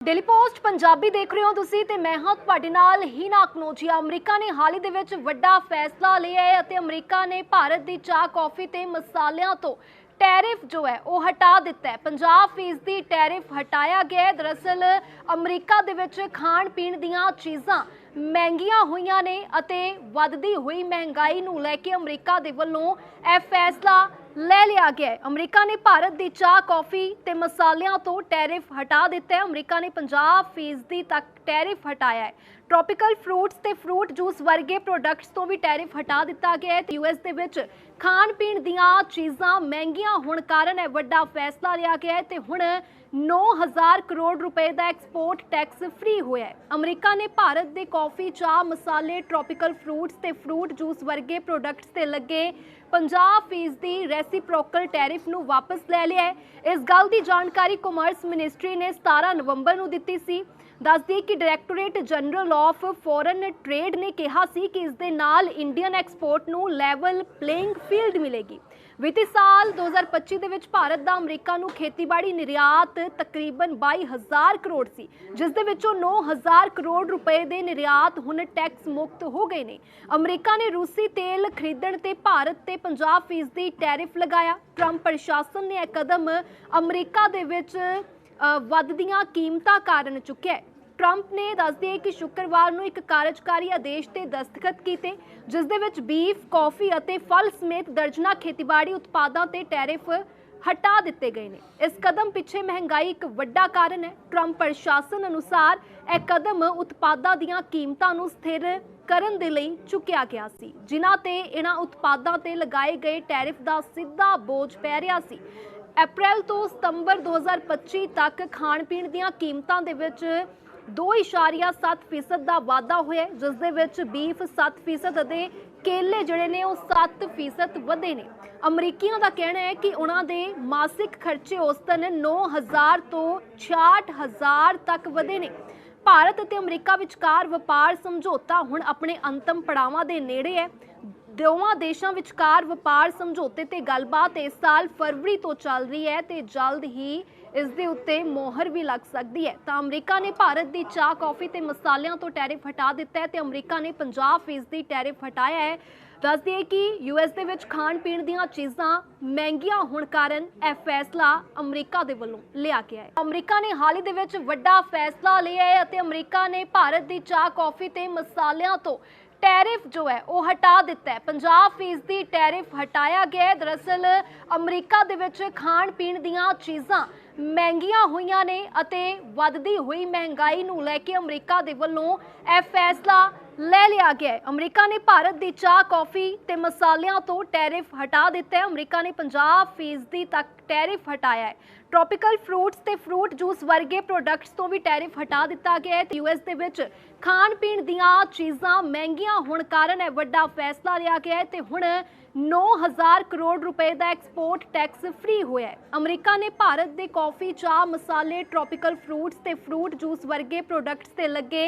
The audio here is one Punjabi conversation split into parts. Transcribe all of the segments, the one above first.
ਡੇਲੀ ਪੋਸਟ ਪੰਜਾਬੀ ਦੇਖ ਰਹੇ ਹੋ ਤੁਸੀਂ ਤੇ ਮੈਂ ਹਾਂ ਤੁਹਾਡੇ ਨਾਲ ਹੀਨਾ ਕਨੋਜੀਆ ਅਮਰੀਕਾ ਨੇ ਹਾਲ ਹੀ ਦੇ ਵਿੱਚ ਵੱਡਾ ਫੈਸਲਾ ਲਿਆ ਹੈ ਅਤੇ ਅਮਰੀਕਾ ਨੇ ਭਾਰਤ ਦੀ ਚਾਹ, ਕੌਫੀ ਤੇ ਮਸਾਲਿਆਂ ਤੋਂ ਟੈਰਿਫ ਜੋ ਹੈ ਉਹ ਹਟਾ ਦਿੱਤਾ ਹੈ। 50% ਦੀ ਟੈਰਿਫ ਹਟਾਇਆ ਗਿਆ ਹੈ। ਦਰਅਸਲ ਅਮਰੀਕਾ ਦੇ ਵਿੱਚ ਖਾਣ ਪੀਣ ਦੀਆਂ ਚੀਜ਼ਾਂ ਮਹਿੰਗੀਆਂ ਹੋਈਆਂ ਨੇ ਅਤੇ ਵੱਧਦੀ ਹੋਈ ਮਹਿੰਗਾਈ ਨੂੰ ਲੈ ਕੇ ਅਮਰੀਕਾ ਦੇ ਵੱਲੋਂ ਇਹ ਫੈਸਲਾ ਲੈ ਲਿਆ ਗਿਆ ਹੈ। ਅਮਰੀਕਾ ਨੇ ਭਾਰਤ ਦੀ ਚਾਹ, ਕੌਫੀ ਤੇ ਮਸਾਲਿਆਂ ਤੋਂ ਟੈਰਿਫ ਹਟਾ ਦਿੱਤਾ ਹੈ। ਅਮਰੀਕਾ ਨੇ 50% ਤੱਕ ਟੈਰਿਫ ਹਟਾਇਆ ਹੈ। ਟ੍ਰੋਪੀਕਲ ਫਰੂਟਸ ਤੇ ਫਰੂਟ ਜੂਸ ਵਰਗੇ ਪ੍ਰੋਡਕਟਸ ਤੋਂ ਵੀ ਟੈਰਿਫ ਹਟਾ ਦਿੱਤਾ ਗਿਆ ਹੈ। ਤੇ ਯੂਐਸ ਦੇ ਵਿੱਚ ਖਾਣ ਪੀਣ ਦੀਆਂ ਚੀਜ਼ਾਂ ਮਹਿੰਗੀਆਂ ਹੋਣ ਕਾਰਨ ਇਹ ਵੱਡਾ ਫੈਸਲਾ ਲਿਆ ਗਿਆ ਹੈ ਤੇ ਹੁਣ 9000 ਕਰੋੜ ਰੁਪਏ ਦਾ ਐਕਸਪੋਰਟ ਟੈਕਸ ਫ੍ਰੀ ਹੋਇਆ ਹੈ। ਅਮਰੀਕਾ ਨੇ ਭਾਰਤ ਦੇ ਕਾਫੀ, ਚਾਹ, ਮਸਾਲੇ, ਟ੍ਰੋਪੀਕਲ ਫਰੂਟਸ ਤੇ ਫਰੂਟ ਜੂਸ ਵਰਗੇ ਪ੍ਰੋਡਕਟਸ ਤੇ ਲੱਗੇ 50% ਦੀ ਰੈਸਿਪਰੋਕਲ ਟੈਰਿਫ ਨੂੰ ਵਾਪਸ ਲੈ ਲਿਆ ਹੈ। ਇਸ ਗੱਲ ਦੀ ਜਾਣਕਾਰੀ ਕਾਮਰਸ ਮਿਨਿਸਟਰੀ ਨੇ 17 ਨਵੰਬਰ ਨੂੰ ਦਿੱਤੀ ਸੀ। ਦੱਸਦੀ ਕਿ Directorate General of Foreign Trade ਨੇ ਕਿਹਾ ਸੀ ਕਿ ਇਸ ਦੇ ਨਾਲ ਇੰਡੀਅਨ ਐਕਸਪੋਰਟ ਨੂੰ ਲੈਵਲ ਪਲੇਇੰਗ ਫੀਲਡ ਮਿਲੇਗੀ। ਵਿੱਤੀ ਸਾਲ 2025 ਦੇ ਵਿੱਚ ਭਾਰਤ ਦਾ ਅਮਰੀਕਾ ਨੂੰ ਖੇਤੀਬਾੜੀ ਨਿਰਯਾਤ ਤਕਰੀਬਨ 22000 ਕਰੋੜ ਸੀ, ਜਿਸ ਦੇ ਵਿੱਚੋਂ 9000 ਕਰੋੜ ਰੁਪਏ ਦੇ ਨਿਰਯਾਤ ਹੁਣ ਟੈਕਸ ਮੁਕਤ ਹੋ ਗਏ ਨੇ। ਅਮਰੀਕਾ ਨੇ ਰੂਸੀ ਤੇਲ ਖਰੀਦਣ ਤੇ ਭਾਰਤ ਤੇ 50% ਦੀ ਟੈਰਿਫ ਲਗਾਇਆ। ਟਰੰਪ ਪ੍ਰਸ਼ਾਸਨ ਨੇ ਇਹ ਕਦਮ ਅਮਰੀਕਾ ਦੇ ਵਿੱਚ ਵੱਧਦੀਆਂ ਕੀਮਤਾਂ ਕਾਰਨ ਚੁੱਕਿਆ ਹੈ। ਟਰੰਪ ਨੇ ਦੱਸਦੇ ਕਿ ਸ਼ੁੱਕਰਵਾਰ ਨੂੰ ਇੱਕ ਕਾਰਜਕਾਰੀ ਆਦੇਸ਼ ਤੇ ਦਸਤਖਤ ਕੀਤੇ ਜਿਸ ਦੇ ਵਿੱਚ ਬੀਫ, ਕਾਫੀ ਅਤੇ ਫਲ ਸਮੇਤ ਦਰਜਨਾ ਖੇਤੀਬਾੜੀ ਉਤਪਾਦਾਂ ਤੇ ਟੈਰਿਫ ਹਟਾ ਦਿੱਤੇ ਗਏ ਨੇ। ਇਸ ਕਦਮ ਪਿੱਛੇ ਮਹਿੰਗਾਈ ਇੱਕ ਵੱਡਾ ਕਾਰਨ ਹੈ। ਟਰੰਪ ਪ੍ਰਸ਼ਾਸਨ ਅਨੁਸਾਰ ਇਹ ਕਦਮ ਉਤਪਾਦਾਂ ਦੀਆਂ ਕੀਮਤਾਂ ਨੂੰ ਸਥਿਰ ਕਰਨ ਦੇ ਲਈ ਚੁੱਕਿਆ ਗਿਆ ਸੀ ਜਿਨ੍ਹਾਂ ਤੇ ਇਹਨਾਂ ਉਤਪਾਦਾਂ ਤੇ ਲਗਾਏ ਗਏ ਟੈਰਿਫ ਦਾ ਸਿੱਧਾ ਬੋਝ ਪੈ ਰਿਹਾ ਸੀ। ਅਪ੍ਰੈਲ ਤੋਂ ਸਤੰਬਰ 2025 ਤੱਕ ਖਾਣ ਪੀਣ ਦੀਆਂ ਕੀਮਤਾਂ ਦੇ ਵਿੱਚ 2.7% ਦਾ ਵਾਧਾ ਹੋਇਆ ਜਿਸ ਦੇ ਵਿੱਚ ਬੀਫ 7% ਅਤੇ ਕੇਲੇ ਜਿਹੜੇ ਨੇ ਉਹ 7% ਵਧੇ ਨੇ। ਅਮਰੀਕੀਆਂ ਦਾ ਕਹਿਣਾ ਹੈ ਕਿ ਉਹਨਾਂ ਦੇ ਮਾਸਿਕ ਖਰਚੇ ਔਸਤਨ 9000 ਤੋਂ 66000 ਤੱਕ ਵਧੇ ਨੇ। ਭਾਰਤ ਅਤੇ ਅਮਰੀਕਾ ਵਿਚਕਾਰ ਵਪਾਰ ਸਮਝੌਤਾ ਹੁਣ ਆਪਣੇ ਅੰਤਮ ਪੜਾਵਾਂ ਦੇ ਨੇੜੇ ਹੈ। ਦੋਵਾਂ ਦੇਸ਼ਾਂ ਵਿਚਕਾਰ ਵਪਾਰ ਸਮਝੌਤੇ ਤੇ ਗੱਲਬਾਤ ਇਸ ਸਾਲ ਫਰਵਰੀ ਤੋਂ ਚੱਲ ਰਹੀ ਹੈ ਤੇ ਜਲਦ ਹੀ ਇਸ ਦੇ ਉੱਤੇ ਮੋਹਰ ਵੀ ਲੱਗ ਸਕਦੀ ਹੈ। ਤਾਂ ਅਮਰੀਕਾ ਨੇ ਭਾਰਤ ਦੀ ਚਾਹ, ਕਾਫੀ ਤੇ ਮਸਾਲਿਆਂ ਤੋਂ ਟੈਰਿਫ ਹਟਾ ਦਿੱਤਾ ਹੈ ਤੇ ਅਮਰੀਕਾ ਨੇ 50% ਦੀ ਟੈਰਿਫ ਹਟਾਇਆ ਹੈ। ਦੱਸ ਦਈਏ ਕਿ ਯੂਐਸ ਦੇ ਵਿੱਚ ਖਾਣ ਪੀਣ ਦੀਆਂ ਚੀਜ਼ਾਂ ਮਹਿੰਗੀਆਂ ਹੋਣ ਕਾਰਨ ਇਹ ਫੈਸਲਾ ਅਮਰੀਕਾ ਦੇ ਵੱਲੋਂ ਲਿਆ ਗਿਆ ਹੈ। ਅਮਰੀਕਾ ਨੇ ਹਾਲ ਹੀ ਦੇ ਵਿੱਚ ਵੱਡਾ ਫੈਸਲਾ ਲਿਆ ਹੈ ਅਤੇ ਅਮਰੀਕਾ ਨੇ ਭਾਰਤ ਦੀ ਚਾਹ, ਕਾਫੀ ਤੇ ਮਸਾਲਿਆਂ ਤੋਂ ਟੈਰਿਫ ਜੋ ਹੈ, ਉਹ ਹਟਾ ਦਿੱਤਾ ਹੈ। 50% ਦੀ ਟੈਰਿਫ ਹਟਾਇਆ ਗਿਆ ਹੈ। ਦਰਅਸਲ ਅਮਰੀਕਾ ਦੇ ਵਿੱਚ ਖਾਣ ਪੀਣ ਦੀਆਂ ਚੀਜ਼ਾਂ ਮਹਿੰਗੀਆਂ ਹੋਈਆਂ ਨੇ ਅਤੇ ਵੱਧਦੀ ਹੋਈ ਮਹਿੰਗਾਈ ਨੂੰ ਲੈ ਕੇ ਅਮਰੀਕਾ ਦੇ ਵੱਲੋਂ ਇਹ ਫੈਸਲਾ ਲੈ ਲਿਆ ਗਿਆ ਹੈ। ਅਮਰੀਕਾ ਨੇ ਭਾਰਤ ਦੀ ਚਾਹ, ਕਾਫੀ ਤੇ ਮਸਾਲਿਆਂ ਤੋਂ ਟੈਰਿਫ ਹਟਾ ਦਿੱਤਾ ਹੈ। ਅਮਰੀਕਾ ਨੇ 50% ਤੱਕ ਟੈਰਿਫ ਹਟਾਇਆ ਹੈ। ਟ੍ਰੋਪੀਕਲ ਫਰੂਟਸ ਤੇ ਫਰੂਟ ਜੂਸ ਵਰਗੇ ਪ੍ਰੋਡਕਟਸ ਤੋਂ ਵੀ ਟੈਰਿਫ ਹਟਾ ਦਿੱਤਾ ਗਿਆ ਹੈ। ਤੇ ਯੂਐਸ ਦੇ ਵਿੱਚ ਖਾਣ ਪੀਣ ਦੀਆਂ ਚੀਜ਼ਾਂ ਮਹਿੰਗੀਆਂ ਹੋਣ ਕਾਰਨ ਇਹ ਵੱਡਾ ਫੈਸਲਾ ਲਿਆ ਗਿਆ ਹੈ ਤੇ ਹੁਣ 9000 ਕਰੋੜ ਰੁਪਏ ਦਾ ਐਕਸਪੋਰਟ ਟੈਕਸ ਫ੍ਰੀ ਹੋਇਆ ਹੈ। ਅਮਰੀਕਾ ਨੇ ਭਾਰਤ ਦੇ ਕਾਫੀ, ਚਾਹ, ਮਸਾਲੇ ਟ੍ਰੋਪੀਕਲ ਫਰੂਟਸ ਤੇ ਫਰੂਟ ਜੂਸ ਵਰਗੇ ਪ੍ਰੋਡਕਟਸ ਤੇ ਲੱਗੇ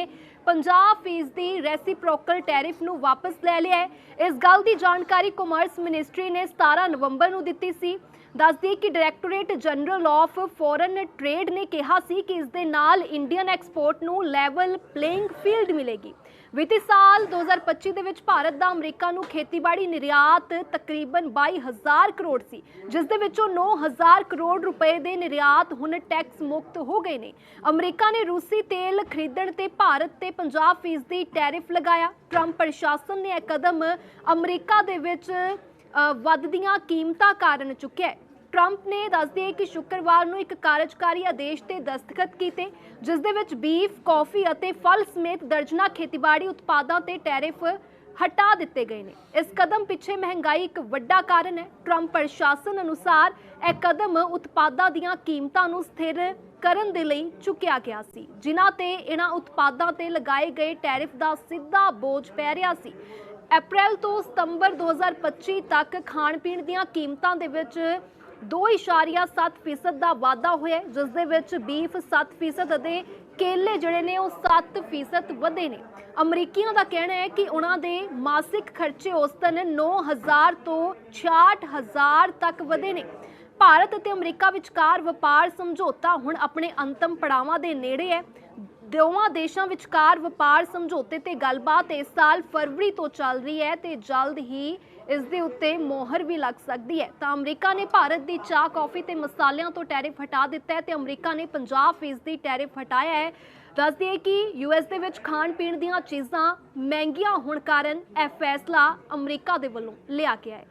50% ਦੀ ਰੈਸਿਪਰੋਕਲ ਟੈਰਿਫ ਨੂੰ ਵਾਪਸ ਲੈ ਲਿਆ ਹੈ। ਇਸ ਗੱਲ ਦੀ ਜਾਣਕਾਰੀ ਕਾਮਰਸ ਮਿਨਿਸਟਰੀ ਨੇ 17 ਨਵੰਬਰ ਨੂੰ ਦਿੱਤੀ ਸੀ। ਦੱਸਦੀ ਕਿ directorate general of foreign trade ਨੇ ਕਿਹਾ ਸੀ ਕਿ ਇਸ ਦੇ ਨਾਲ ਇੰਡੀਅਨ ਐਕਸਪੋਰਟ ਨੂੰ ਲੈਵਲ ਪਲੇਇੰਗ ਫੀਲਡ ਮਿਲੇਗੀ। ਵਿੱਤੀ ਸਾਲ 2025 ਦੇ ਵਿੱਚ ਭਾਰਤ ਦਾ ਅਮਰੀਕਾ ਨੂੰ ਖੇਤੀਬਾੜੀ ਨਿਰਯਾਤ ਤਕਰੀਬਨ 22000 ਕਰੋੜ ਸੀ, ਜਿਸ ਦੇ ਵਿੱਚੋਂ 9000 ਕਰੋੜ ਰੁਪਏ ਦੇ ਨਿਰਯਾਤ ਹੁਣ ਟੈਕਸ ਮੁਕਤ ਹੋ ਗਏ ਨੇ। ਅਮਰੀਕਾ ਨੇ ਰੂਸੀ ਤੇਲ ਖਰੀਦਣ ਤੇ ਭਾਰਤ ਤੇ 50% ਦੀ ਟੈਰਿਫ ਲਗਾਇਆ। ਟਰੰਪ ਪ੍ਰਸ਼ਾਸਨ ਨੇ ਇਹ ਕਦਮ ਅਮਰੀਕਾ ਦੇ ਵਿੱਚ ਵੱਧਦੀਆਂ ਕੀਮਤਾਂ ਕਾਰਨ ਚੁੱਕਿਆ ਟਰੰਪ ਨੇ ਦੱਸਦੇ ਕਿ ਸ਼ੁੱਕਰਵਾਰ ਨੂੰ ਇੱਕ ਕਾਰਜਕਾਰੀ ਆਦੇਸ਼ ਤੇ ਦਸਤਖਤ ਕੀਤੇ ਜਿਸ ਦੇ ਵਿੱਚ ਬੀਫ, ਕਾਫੀ ਅਤੇ ਫਲ ਸਮੇਤ ਦਰਜਨਾ ਖੇਤੀਬਾੜੀ ਉਤਪਾਦਾਂ ਤੇ ਟੈਰਿਫ ਹਟਾ ਦਿੱਤੇ ਗਏ ਨੇ। ਇਸ ਕਦਮ ਪਿੱਛੇ ਮਹਿੰਗਾਈ ਇੱਕ ਵੱਡਾ ਕਾਰਨ ਹੈ। ਟਰੰਪ ਪ੍ਰਸ਼ਾਸਨ ਅਨੁਸਾਰ ਇਹ ਕਦਮ ਉਤਪਾਦਾਂ ਦੀਆਂ ਕੀਮਤਾਂ ਨੂੰ ਸਥਿਰ ਕਰਨ ਦੇ ਲਈ ਚੁੱਕਿਆ ਗਿਆ ਸੀ ਜਿਨ੍ਹਾਂ ਤੇ ਇਹਨਾਂ ਉਤਪਾਦਾਂ ਤੇ ਲਗਾਏ ਗਏ ਟੈਰਿਫ ਦਾ ਸਿੱਧਾ ਬੋਝ ਪੈ ਰਿਹਾ ਸੀ। ਅਪ੍ਰੈਲ ਤੋਂ ਸਤੰਬਰ 2025 ਤੱਕ ਖਾਣ ਪੀਣ ਦੀਆਂ ਕੀਮਤਾਂ ਦੇ ਵਿੱਚ 2.7% ਦਾ ਵਾਧਾ ਹੋਇਆ ਜਿਸ ਦੇ ਵਿੱਚ ਬੀਫ 7% ਅਤੇ ਕੇਲੇ ਜਿਹੜੇ ਨੇ ਉਹ 7% ਵਧੇ ਨੇ। ਅਮਰੀਕੀਆਂ ਦਾ ਕਹਿਣਾ ਹੈ ਕਿ ਉਹਨਾਂ ਦੇ ਮਾਸਿਕ ਖਰਚੇ ਔਸਤਨ 9000 ਤੋਂ 66000 ਤੱਕ ਵਧੇ ਨੇ। ਭਾਰਤ ਅਤੇ ਅਮਰੀਕਾ ਵਿਚਕਾਰ ਵਪਾਰ ਸਮਝੌਤਾ ਹੁਣ ਆਪਣੇ ਅੰਤਮ ਪੜਾਵਾਂ ਦੇ ਨੇੜੇ ਹੈ। ਦੋਵਾਂ ਦੇਸ਼ਾਂ ਵਿਚਕਾਰ ਵਪਾਰ ਸਮਝੌਤੇ ਤੇ ਗੱਲਬਾਤ ਇਸ ਸਾਲ ਫਰਵਰੀ ਤੋਂ ਚੱਲ ਰਹੀ ਹੈ ਤੇ ਜਲਦ ਹੀ ਇਸ ਦੇ ਉੱਤੇ ਮੋਹਰ ਵੀ ਲੱਗ ਸਕਦੀ ਹੈ। ਤਾਂ ਅਮਰੀਕਾ ਨੇ ਭਾਰਤ ਦੀ ਚਾਹ, ਕਾਫੀ ਤੇ ਮਸਾਲਿਆਂ ਤੋਂ ਟੈਰਿਫ ਹਟਾ ਦਿੱਤਾ ਹੈ ਤੇ ਅਮਰੀਕਾ ਨੇ 50% ਦੀ ਟੈਰਿਫ ਹਟਾਇਆ ਹੈ। ਦੱਸ ਦਈਏ ਕਿ ਯੂਐਸ ਦੇ ਵਿੱਚ ਖਾਣ ਪੀਣ ਦੀਆਂ ਚੀਜ਼ਾਂ ਮਹਿੰਗੀਆਂ ਹੋਣ ਕਾਰਨ ਇਹ ਫੈਸਲਾ ਅਮਰੀਕਾ ਦੇ ਵੱਲੋਂ ਲਿਆ ਗਿਆ ਹੈ।